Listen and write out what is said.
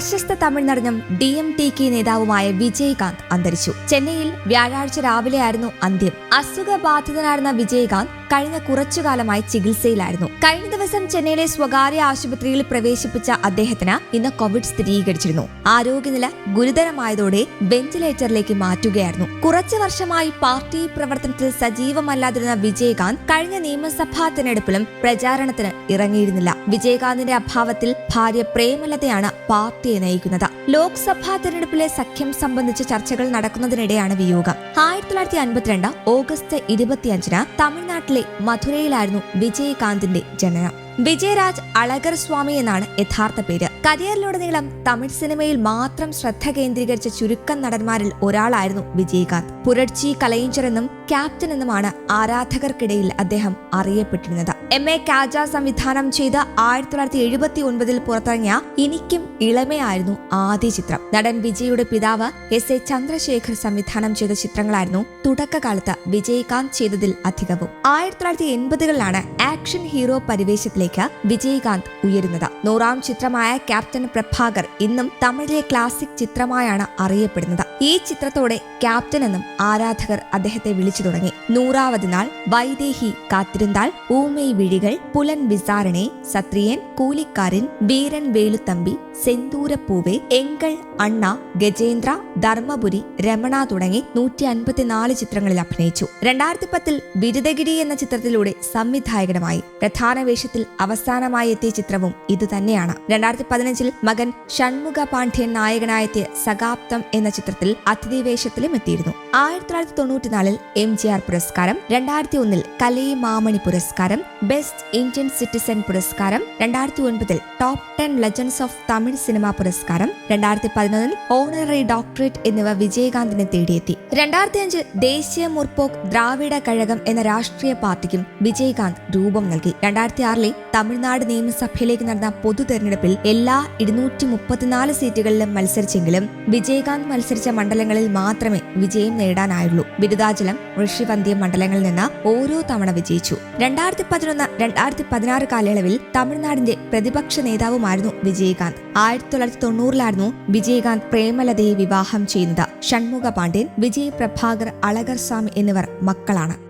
പ്രശസ്ത തമിഴ് നടനും D M T K നേതാവുമായ വിജയകാന്ത് അന്തരിച്ചു. ചെന്നൈയിൽ വ്യാഴാഴ്ച രാവിലെയായിരുന്നു അന്ത്യം. അസുഖബാധിതനായിരുന്ന വിജയകാന്ത് കഴിഞ്ഞ കുറച്ചുകാലമായി ചികിത്സയിലായിരുന്നു. കഴിഞ്ഞ ദിവസം ചെന്നൈയിലെ സ്വകാര്യ ആശുപത്രിയിൽ പ്രവേശിപ്പിച്ച അദ്ദേഹത്തിന് ഇന്ന് കോവിഡ് സ്ഥിരീകരിച്ചിരുന്നു. ആരോഗ്യനില ഗുരുതരമായതോടെ വെന്റിലേറ്ററിലേക്ക് മാറ്റുകയായിരുന്നു. കുറച്ചു വർഷമായി പാർട്ടി പ്രവർത്തനത്തിൽ സജീവമല്ലാതിരുന്ന വിജയകാന്ത് കഴിഞ്ഞ നിയമസഭാ തെരഞ്ഞെടുപ്പിലും പ്രചാരണത്തിന് ഇറങ്ങിയിരുന്നില്ല. വിജയകാന്തിന്റെ അഭാവത്തിൽ ഭാര്യ പ്രേമലതയാണ് പാർട്ടിയെ നയിക്കുന്നത്. ലോക്സഭാ തെരഞ്ഞെടുപ്പിലെ സഖ്യം സംബന്ധിച്ച് ചർച്ചകൾ നടക്കുന്നതിനിടെയാണ് വിയോഗം. ആയിരത്തി തൊള്ളായിരത്തി അൻപത്തിരണ്ട് ഓഗസ്റ്റ് ഇരുപത്തിയഞ്ചിന് തമിഴ്നാട്ടിലെ മധുരയിലായിരുന്നു വിജയകാന്തിന്റെ ജനനം. വിജയരാജ് അളകർ സ്വാമി എന്നാണ് യഥാർത്ഥ പേര്. കരിയറിലുടനീളം തമിഴ് സിനിമയിൽ മാത്രം ശ്രദ്ധ കേന്ദ്രീകരിച്ച ചുരുക്കം നടന്മാരിൽ ഒരാളായിരുന്നു വിജയകാന്ത്. പുരട്ചി കലയിഞ്ചർ എന്നും ക്യാപ്റ്റൻ എന്നുമാണ് ആരാധകർക്കിടയിൽ അദ്ദേഹം അറിയപ്പെട്ടിരുന്നത്. എം എ കാജ സംവിധാനം ചെയ്ത ആയിരത്തി തൊള്ളായിരത്തി എഴുപത്തി ഒൻപതിൽ പുറത്തിറങ്ങിയ എനിക്കും ഇളമയായിരുന്നു ആദ്യ ചിത്രം. നടൻ വിജയുടെ പിതാവ് എസ് എ ചന്ദ്രശേഖർ സംവിധാനം ചെയ്ത ചിത്രങ്ങളായിരുന്നു തുടക്കകാലത്ത് വിജയകാന്ത് ചെയ്തതിൽ അധികവും. ആയിരത്തി തൊള്ളായിരത്തി എൺപതുകളിലാണ് ആക്ഷൻ ഹീറോ പരിവേശത്തിലേക്ക് വിജയകാന്ത് ഉയരുന്നത്. നൂറാം ചിത്രമായ ക്യാപ്റ്റൻ പ്രഭാകർ ഇന്നും തമിഴിലെ ക്ലാസിക് ചിത്രമായാണ് അറിയപ്പെടുന്നത്. ഈ ചിത്രത്തോടെ ക്യാപ്റ്റൻ എന്നും ആരാധകർ അദ്ദേഹത്തെ വിളിച്ചു തുടങ്ങി. നൂറാവത് നാൾ വൈദേഹി കാത്തിരുന്നാൾ ഊമൈ വിഴികൾ പുലൻ വിസാരണെ സത്രിയൻ കൂലിക്കാരൻ വീരൻ വേലുത്തമ്പി സെന്തൂരപ്പൂവെ എങ്കൾ അണ്ണ ഗജേന്ദ്ര ധർമ്മപുരി രമണ തുടങ്ങി നൂറ്റി അൻപത്തിനാല് ചിത്രങ്ങളിൽ അഭിനയിച്ചു. രണ്ടായിരത്തി പത്തിൽ ബിരുദഗിരി എന്ന ചിത്രത്തിലൂടെ സംവിധായകനുമായി പ്രധാന വേഷത്തിൽ അവസാനമായി എത്തിയ ചിത്രവും ഇത് തന്നെയാണ്. രണ്ടായിരത്തി പതിനഞ്ചിൽ മകൻ ഷൺമുഖ പാണ്ഡ്യൻ നായകനായെത്തിയ സകാപ്തം എന്ന ചിത്രത്തിൽ അതിഥി വേഷത്തിലും എത്തിയിരുന്നു. ആയിരത്തി തൊള്ളായിരത്തി തൊണ്ണൂറ്റിനാലിൽ എം ജി ആർ പുരസ്കാരം രണ്ടായിരത്തി ഒന്നിൽ കലയി മാമണി പുരസ്കാരം ബെസ്റ്റ് ഇന്ത്യൻ സിറ്റിസൺ പുരസ്കാരം രണ്ടായിരത്തി ഒൻപതിൽ top ten legends of Tamil cinema പുരസ്കാരം രണ്ടായിരത്തി പതിനൊന്നിൽ ഓണററി ഡോക്ടറേറ്റ് എന്നിവ വിജയകാന്തിനെ തേടിയെത്തി. രണ്ടായിരത്തി അഞ്ച് ദേശീയ മുർപോക്ക് ദ്രാവിഡ കഴകം എന്ന രാഷ്ട്രീയ പാർട്ടിക്കും വിജയകാന്ത് രൂപം നൽകി. രണ്ടായിരത്തി ആറിലെ തമിഴ്നാട് നിയമസഭയിലേക്ക് നടന്ന പൊതു തെരഞ്ഞെടുപ്പിൽ എല്ലാ ഇരുന്നൂറ്റി മുപ്പത്തിനാല് സീറ്റുകളിലും മത്സരിച്ചെങ്കിലും വിജയകാന്ത് മത്സരിച്ച മണ്ഡലങ്ങളിൽ മാത്രമേ വിജയം നേടാനായുള്ളൂ. ബിരുദാചലം ഋഷിവന്ധ്യം മണ്ഡലങ്ങളിൽ നിന്ന് ഓരോ തവണ വിജയിച്ചു. രണ്ടായിരത്തി പതിനൊന്ന് രണ്ടായിരത്തി പതിനാറ് കാലയളവിൽ തമിഴ്നാടിന്റെ പ്രതിപക്ഷ നേതാവുമായിരുന്നു വിജയകാന്ത്. ആയിരത്തി തൊള്ളായിരത്തി തൊണ്ണൂറിലായിരുന്നു വിജയകാന്ത് പ്രേമലതയെ വിവാഹം ചെയ്യുന്നത്. ഷൺമുഖ പാണ്ഡ്യൻ വിജയ് പ്രഭാകർ അളകർ സ്വാമി എന്നിവർ മക്കളാണ്.